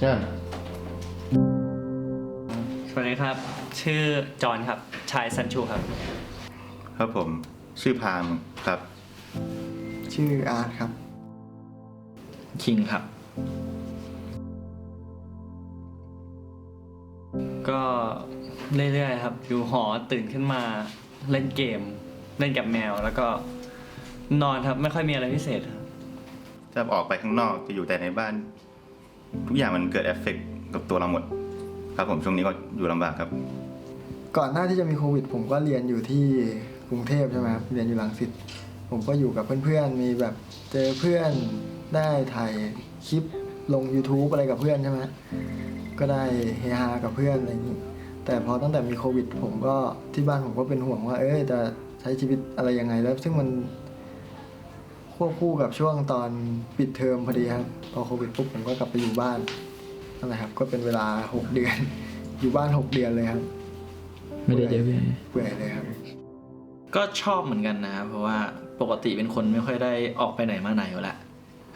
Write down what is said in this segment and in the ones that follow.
เชิญสวัสดีครับ ชื่อจอห์นครับ ชายซันชูครับ ครับผม ชื่อพามครับ ชื่ออาร์ตครับ คิงครับ ก็เรื่อยๆครับ อยู่หอตื่นขึ้นมาเล่นเกม เล่นกับแมวแล้วก็นอนครับ ไม่ค่อยมีอะไรพิเศษครับถ้าออกไปข้างนอกจะอยู่แต่ในบ้าน ทุกอย่างมันเกิดเอฟเฟกต์กับตัวเราหมด ครับผมช่วงนี้ก็อยู่ลำบากครับ ก่อนหน้าที่จะมีโควิด ผมก็เรียนอยู่ที่กรุงเทพใช่ไหมครับเรียนอยู่หลังสิตผมก็อยู่กับเพื่อนๆมีแบบเจอเพื่อนได้ถ่ายคลิปลง YouTube อะไรกับเพื่อนใช่ไหมก็ได้เฮฮากับเพื่อนอะไรอย่างนี้ แต่พอตั้งแต่มีโควิด ผมก็ที่บ้านผมก็เป็นห่วงว่า เอ้ยจะใช้ชีวิตอะไรยังไงแล้ว ซึ่งมัน ควบคู่กับช่วงตอนปิดเทอมพอดีครับพอโควิดปุ๊บผมก็กลับไปอยู่บ้านนั่นแหละครับ ก็เป็นเวลาหกเดือน อยู่บ้านหกเดือนเลยครับ ไม่ได้เจอพี่เปื่อยเลยครับ ก็ชอบเหมือนกันนะครับเพราะว่าปกติเป็นคนไม่ค่อยได้ออกไปไหนมาไหนอยู่แล้ว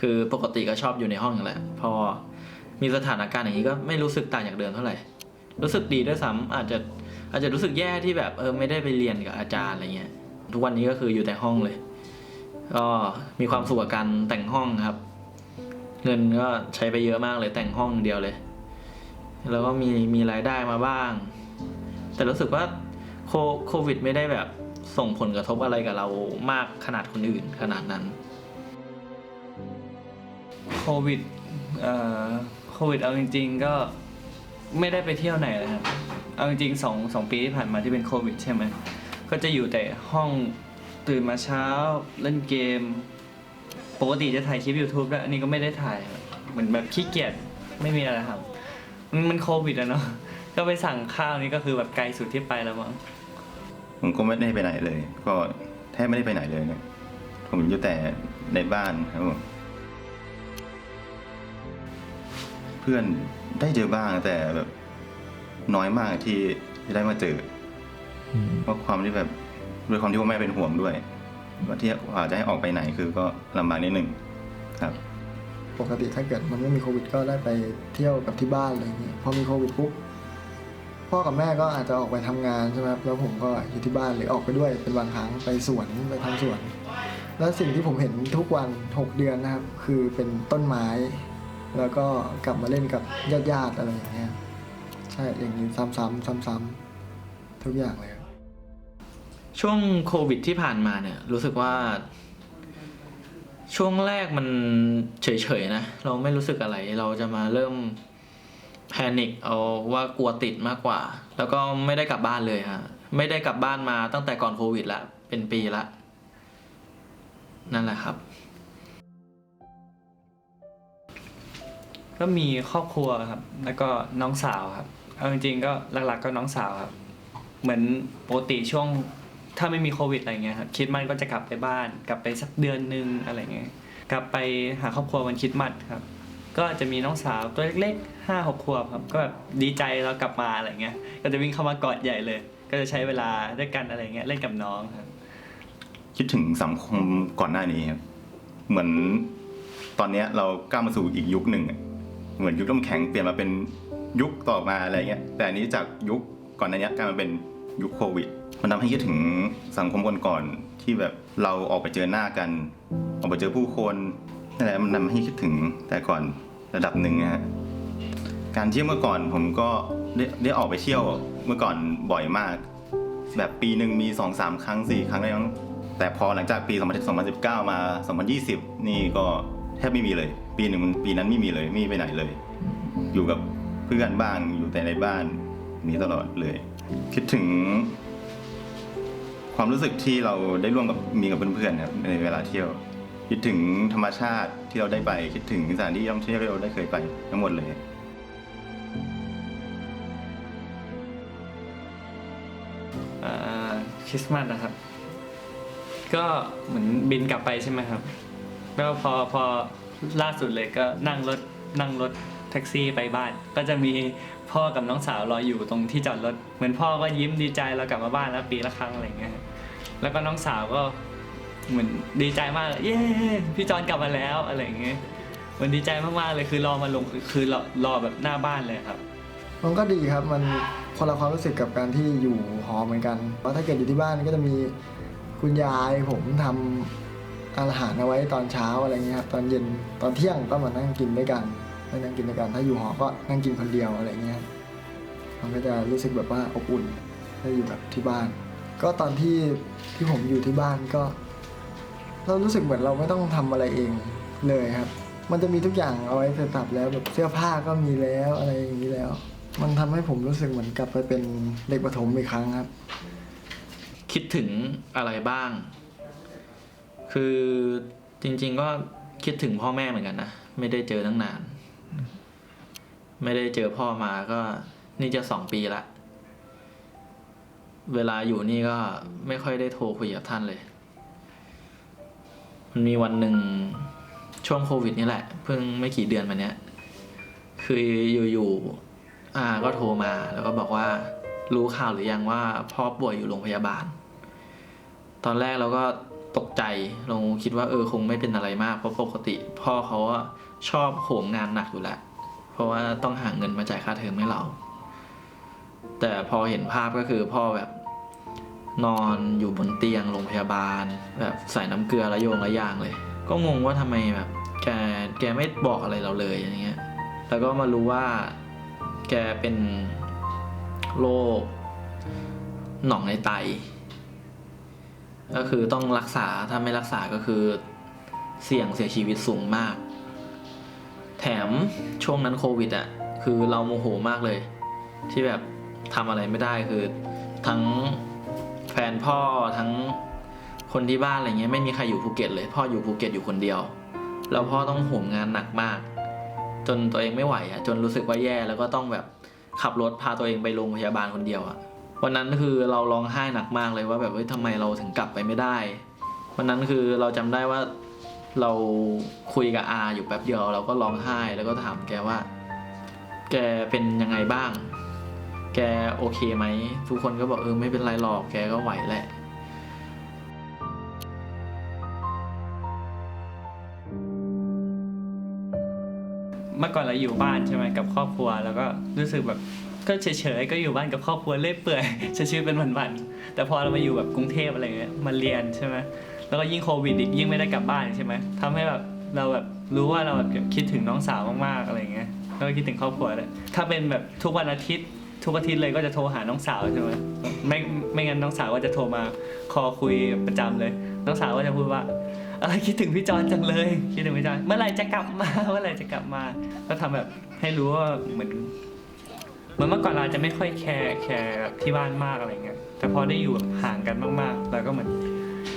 คือปกติก็ชอบอยู่ในห้องอยู่แหละพอมีสถานการณ์อย่างนี้ก็ไม่รู้สึกต่างจากเดิมเท่าไหร่ รู้สึกดีด้วยซ้ำอาจจะอาจจะรู้สึกแย่ที่แบบเออไม่ได้ไปเรียนกับอาจารย์อะไรเงี้ย ทุกวันนี้ก็คืออยู่แต่ห้องเลย ก็มีความสุขกับการแต่งห้องครับ เงินก็ใช้ไปเยอะมากเลยแต่งห้องเดียวเลย แล้วก็มีมีรายได้มาบ้าง แต่รู้สึกว่าโคโควิด ไม่ได้แบบส่งผลกระทบอะไรกับเรามากขนาดคนอื่นขนาดนั้น โควิดเอ่อโควิดเอาจริง ๆ ก็ไม่ได้ไปเที่ยวไหนเลยครับ เอาจริงๆสองสองปีที่ผ่านมาที่เป็นโควิด ใช่ไหมก็จะอยู่แต่ห้อง ตื่นมาเช้าเล่นเกม ปกติจะถ่ายคลิป YouTube แล้ว อันนี้ก็ไม่ได้ถ่ายครับเหมือนแบบขี้เกียจไม่มีอะไรครับ มันมันโควิดอะเนาะก็ไปสั่งข้าวนี่ก็คือแบบไกลสุดที่ไปแล้วมั้งผมก็ไม่ได้ไปไหนเลย ก็แทบไม่ได้ไปไหนเลยเนี่ยผมอยู่แต่ในบ้านครับผมเพื่อนได้เจอบ้างแต่แบบน้อยมากที่จะได้มาเจออเพราะความที่แบบ ด้วยความที่ว่าแม่เป็นห่วงด้วยว่าที่อาจจะให้ออกไปไหนคือก็ลำบากนิดหนึ่งครับ ปกติถ้าเกิดมันไม่มีโควิดก็ได้ไปเที่ยวกับที่บ้านอะไรอย่างเงี้ยพอมีโควิดปุ๊บพ่อกับแม่ก็อาจจะออกไปทำงานใช่ไหมครับแล้วผมก็อยู่ที่บ้านหรือออกไปด้วยเป็นบางครั้งไปสวนไปทำสวน แล้วสิ่งที่ผมเห็นทุกวันหกเดือนนะครับ คือเป็นต้นไม้ แล้วก็กลับมาเล่นกับญาติๆอะไรอย่างเงี้ยใช่อย่างนี้ซ้ำๆซ้ำๆทุกอย่างเลยครับ ช่วงโควิดที่ผ่านมาเนี่ย รู้สึกว่า ช่วงแรกมันเฉยๆนะ เราไม่รู้สึกอะไร เราจะมาเริ่มแพนิคเอาว่ากลัวติดมากกว่า แล้วก็ไม่ได้กลับบ้านเลยฮะไม่ได้กลับบ้านมาตั้งแต่ก่อนโควิดละเป็นปีละ นั่นแหละครับ ก็มีครอบครัวครับ แล้วก็น้องสาวครับเอาจริงๆก็หลักๆก็น้องสาวครับ เหมือนปกติช่วง ถ้าไม่มีโควิดอะไรเงี้ยครับคิดมันก็จะกลับไปบ้าน กลับไปสักเดือนนึงอะไรเงี้ยกลับไปหาครอบครัววันคริดมัดครับ ก็จะมีน้องสาวตัวเล็กๆห้าหกขวบครับ ก็แบบดีใจเรากลับมาอะไรเงี้ยก็จะวิ่งเข้ามากอดใหญ่เลย ก็จะใช้เวลาด้วยกันอะไรเงี้ยเล่นกับน้องครับ คิดถึงสังคมก่อนหน้านี้ครับเหมือนตอนเนี้ยเราก้าวมาสู่อีกยุคหนึ่งอะเหมือนยุคน้ำแข็งเปลี่ยนมาเป็นยุคต่อมาอะไรเงี้ยแต่อันนี้จากยุคก่อนหน้านี้กลายมาเป็นยุคโควิด มันทำให้คิดถึงสังคมก่อนๆที่แบบเราออกไปเจอหน้ากัน ออกไปเจอผู้คนนั่นแหละมันทำให้คิดถึงแต่ก่อนระดับหนึ่งนะฮะการเที่ยวเมื่อก่อนผมก็ได้ได้ออกไปเที่ยวเมื่อก่อนบ่อยมาก แบบปีหนึ่งมีสองสามครั้งสี่ครั้งได้มั้งแต่พอหลังจากปี 2019 มา 2020 นี่ก็แทบไม่มีเลย ปีหนึ่งปีนั้นไม่มีเลยไม่ไปไหนเลย อยู่กับเพื่อนบ้างอยู่แต่ในบ้านนี้ตลอดเลย คิดถึง ความรู้สึกที่เราได้ร่วมกับมีกับเพื่อนๆครับในเวลาเที่ยว คิดถึงธรรมชาติที่เราได้ไป คิดถึงสถานที่ท่องเที่ยวที่เราได้เคยไปทั้งหมดเลย อ่าคริสต์มาสนะครับ ก็เหมือนบินกลับไปใช่ไหมครับแล้วพอพอล่าสุดเลยก็นั่งรถนั่งรถแท็กซี่ไปบ้าน ก็จะมีพ่อกับน้องสาวรออยู่ตรงที่จอดรถ เหมือนพ่อก็ยิ้มดีใจเรากลับมาบ้านแล้วปีละครั้งอะไรอย่างเงี้ยครับ แล้วก็น้องสาวก็เหมือนดีใจมากเย้พี่จอนกลับมาแล้วอะไรอย่างเงี้ยมันดีใจมากๆเลยคือรอมาลงคือรอรอแบบหน้าบ้านเลยครับ มันก็ดีครับมันคนละความรู้สึกกับการที่อยู่หอเหมือนกันเพราะถ้าเกิดอยู่ที่บ้านก็จะมีคุณยายผมทำอาหารเอาไว้ตอนเช้าอะไรเงี้ยครับตอนเย็นตอนเที่ยงก็มานั่งกินด้วยกันมานั่งกินด้วยกัน ถ้าอยู่หอก็นั่งกินคนเดียวอะไรเงี้ยมันก็จะรู้สึกแบบว่าอบอุ่นถ้าอยู่แบบที่บ้าน ก็ตอนที่ที่ผมอยู่ที่บ้านก็ เรารู้สึกเหมือนเราไม่ต้องทำอะไรเองเลยครับ มันจะมีทุกอย่างเอาไว้เสร็จสับแล้วแบบเสื้อผ้าก็มีแล้วอะไรอย่างนี้แล้ว มันทำให้ผมรู้สึกเหมือนกลับไปเป็นเด็กประถมอีกครั้งครับ คิดถึงอะไรบ้าง คือจริง ๆ ก็คิดถึงพ่อแม่เหมือนกันนะ ไม่ได้เจอตั้งนาน ไม่ได้เจอพ่อมาก็นี่จะสองปีละ เวลาอยู่นี่ก็ไม่ค่อยได้โทรคุยกับท่านเลย มันมีวันหนึ่งช่วงโควิดนี่แหละ เพิ่งไม่กี่เดือนมาเนี้ย คืออยู่ๆอาก็โทรมาแล้วก็บอกว่า รู้ข่าวหรือยังว่าพ่อป่วยอยู่โรงพยาบาล ตอนแรกเราก็ตกใจเราคิดว่าเออคงไม่เป็นอะไรมากเพราะปกติ พ่อเขาชอบโหมงานหนักอยู่แล้วเพราะว่าต้องหาเงินมาจ่ายค่าเทอมให้เรา แต่พอเห็นภาพก็คือพ่อแบบ นอนอยู่บนเตียงโรงพยาบาล แบบใส่น้ำเกลือระโยงระยางเลย ก็งงว่าทำไมแบบแกแกไม่บอกอะไรเราเลยอย่างเงี้ยแล้วก็มารู้ว่าแกเป็นโรคหนองในไต ก็คือต้องรักษาถ้าไม่รักษาก็คือเสี่ยงเสียชีวิตสูงมาก แถมช่วงนั้นโควิดอะคือเราโมโหมากเลย ที่แบบทำอะไรไม่ได้คือทั้ง แฟนพ่อทั้งคนที่บ้านอะไรเงี้ยไม่มีใครอยู่ภูเก็ตเลย พ่ออยู่ภูเก็ตอยู่คนเดียว แล้วพ่อต้องโหมงานหนักมาก จนตัวเองไม่ไหวอะจนรู้สึกว่าแย่แล้วก็ต้องแบบขับรถพาตัวเองไปโรงพยาบาลคนเดียวอะวันนั้นคือเราร้องไห้หนักมากเลยว่าแบบเฮ้ยทำไมเราถึงกลับไปไม่ได้ วันนั้นคือเราจำได้ว่าเราคุยกับอาอยู่แป๊บเดียว เราก็ร้องไห้แล้วก็ถามแกว่า แกเป็นยังไงบ้าง แกโอเคไหม ทุกคนก็บอกเออไม่เป็นไรหรอกแกก็ไหวแหละเมื่อก่อนเราอยู่บ้านใช่ไหมกับครอบครัว แล้วก็รู้สึกแบบก็เฉยๆก็อยู่บ้านกับครอบครัวเล่เปื่อยใช้ชีวิตเป็นวันๆแต่พอเรามาอยู่แบบกรุงเทพอะไรเงี้ยมาเรียนใช่ไหมแล้วก็ยิ่งโควิดอีกยิ่งไม่ได้กลับบ้านใช่ไหมทำให้แบบเราแบบรู้ว่าเราแบบคิดถึงน้องสาวมากๆอะไรเงี้ยแล้วก็คิดถึงครอบครัวเลยถ้าเป็นแบบทุกวันอาทิตย์ ทุกอาทิตย์เลยก็จะโทรหาน้องสาวใช่ไหมไม่ไม่งั้นน้องสาวก็จะโทรมาคอคุยประจำเลย น้องสาวก็จะพูดว่าอะไรคิดถึงพี่จอนจังเลยคิดถึงพี่จอนเมื่อไหร่จะกลับมาเมื่อไหร่จะกลับมา ก็ทำแบบให้รู้ว่าเหมือนเหมือนเมื่อก่อนเราจะไม่ค่อยแคร์แคร์ที่บ้านมากอะไรเงี้ยแต่พอได้อยู่ห่างกันมากๆเราก็เหมือน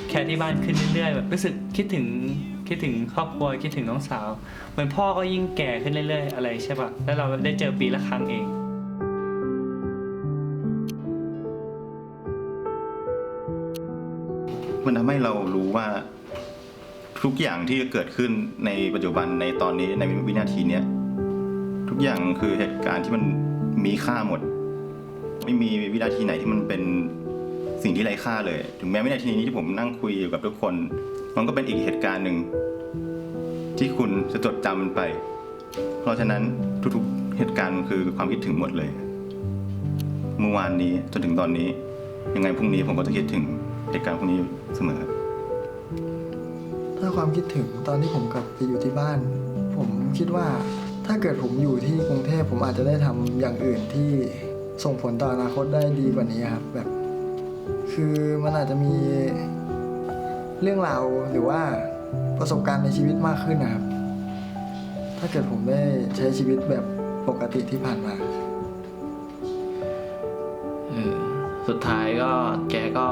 แคร์ที่บ้านขึ้นเรื่อยๆแบบรู้สึกคิดถึงคิดถึงครอบครัวคิดถึงน้องสาว เหมือนพ่อก็ยิ่งแก่ขึ้นเรื่อยๆ อะไรใช่ป่ะแล้วเราได้เจอปีละครั้งเอง มันทำให้เรารู้ว่า ทุกอย่างที่เกิดขึ้นในปัจจุบันในตอนนี้ในวินาทีเนี้ยทุกอย่างคือเหตุการณ์ที่มันมีค่าหมด ไม่มีวินาทีไหนที่มันเป็นสิ่งที่ไร้ค่าเลย ถึงแม้วินาทีนี้ที่ผมนั่งคุยอยู่กับทุกคน มันก็เป็นอีกเหตุการณ์หนึ่ง ที่คุณจะจดจำมันไป เพราะฉะนั้นทุกๆ เหตุการณ์คือความคิดถึงหมดเลย เมื่อวานนี้จนถึงตอนนี้ ยังไงพรุ่งนี้ผมก็จะคิดถึงเหตุการณ์พวกนี้อยู่ เสมอครับถ้าความคิดถึงตอนที่ผมกลับไปอยู่ที่บ้าน ผมคิดว่าถ้าเกิดผมอยู่ที่กรุงเทพผมอาจจะได้ทำอย่างอื่นที่ส่งผลต่ออนาคตได้ดีกว่านี้ครับแบบ คือมันอาจจะมีเรื่องราวหรือว่าประสบการณ์ในชีวิตมากขึ้นนะครับ ถ้าเกิดผมได้ใช้ชีวิตแบบปกติที่ผ่านมา เออสุดท้ายก็แกก็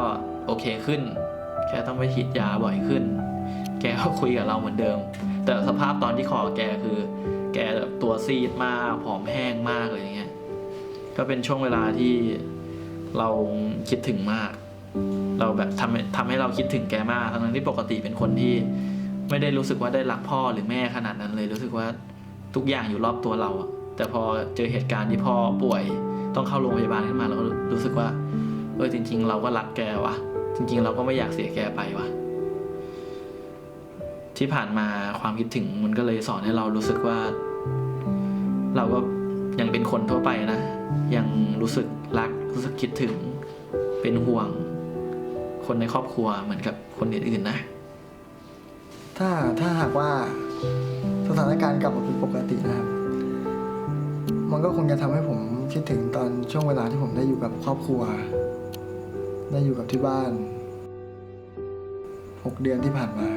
โอเคขึ้น แกต้องไปฉีดยาบ่อยขึ้น แกก็คุยกับเราเหมือนเดิม แต่สภาพตอนที่คอแกคือ แกแบบตัวซีดมากผอมแห้งมากเลยอย่างเงี้ย ก็เป็นช่วงเวลาที่เราคิดถึงมาก เราแบบทำให้ทำให้เราคิดถึงแกมาก ทั้งนั้นที่ปกติเป็นคนที่ไม่ได้รู้สึกว่าได้รักพ่อหรือแม่ขนาดนั้นเลย รู้สึกว่าทุกอย่างอยู่รอบตัวเราอะแต่พอเจอเหตุการณ์ที่พ่อป่วย ต้องเข้าโรงพยาบาลขึ้นมาเราก็รู้สึกว่าเออจริง ๆ เราก็รักแกว่ะ จริงๆ เราก็ไม่อยากเสียแกไปวะที่ผ่านมาความคิดถึงมันก็เลยสอนให้เรารู้สึกว่า เราก็ยังเป็นคนทั่วไปนะ ยังรู้สึกรักรู้สึกคิดถึง เป็นห่วง คนในครอบครัวเหมือนกับคนอื่นๆนะ ถ้าถ้าหากว่าสถานการณ์กลับมาเป็นปกตินะครับ มันก็คงจะทำให้ผมคิดถึงตอนช่วงเวลาที่ผมได้อยู่กับครอบครัว ได้อยู่กับที่บ้าน 6 เดือนที่ผ่านมา